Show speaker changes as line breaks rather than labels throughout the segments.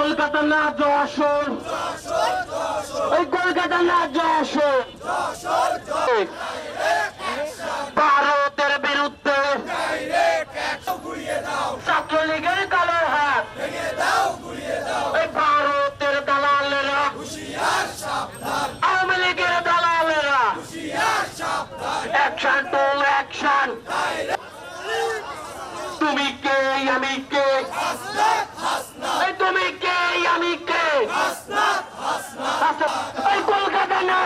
কলকাতা না যশোর ওই কলকাতা না যশোর ভারতের বিরুদ্ধে ছাত্রলীগের হাত। ওই ভারতের দালালেরা, আওয়ামী লীগের দালালেরা অ্যাকশন টু অ্যাকশন তুমি কে, আমি কে এই তুমি কে আমি কে আচ্ছা, এই কলকাতা না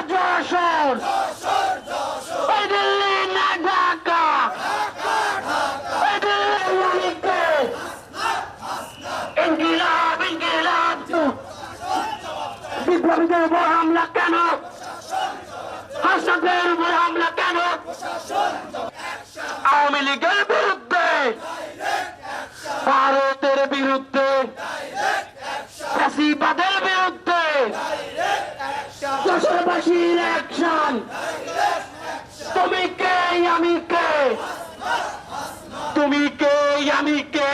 যশোর দিল্লি না ঢাকা ইনকিলাব ইনকিলাব বিপ্লবীদের উপর হামলা কেন হাসনাদের উপর হামলা কেন আওয়ামী লীগের বিরুদ্ধে ভারতের বিরুদ্ধে বিরুদ্ধে দেশবাসীর অ্যাকশন তুমি কে আমি কে? তুমি কে আমি কে?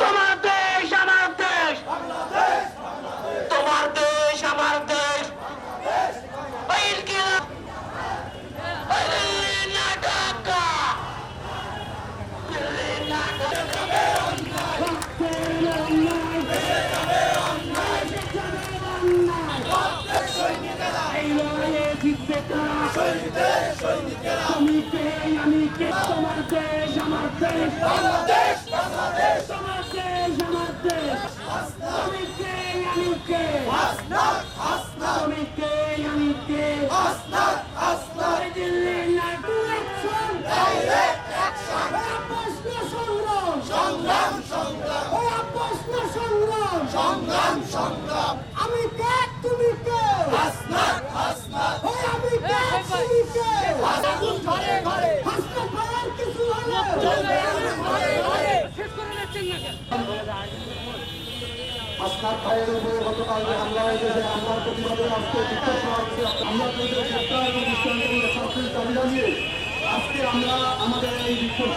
তোমার তুমি কে আমি কে? তোমার দেশ, আমার দেশ।
বাংলাদেশ বাংলাদেশ
তোমার দেশ, আমার দেশ। তুমি কে আমি কে?
আসনাদ ভাইয়ের উপরে গতকাল যে হামলা হয়েছে হামলার প্রতিবাদে আজকে বিক্ষোভ সমাবেশে আমরা আজকে আমরা আমাদের এই বিক্ষোভ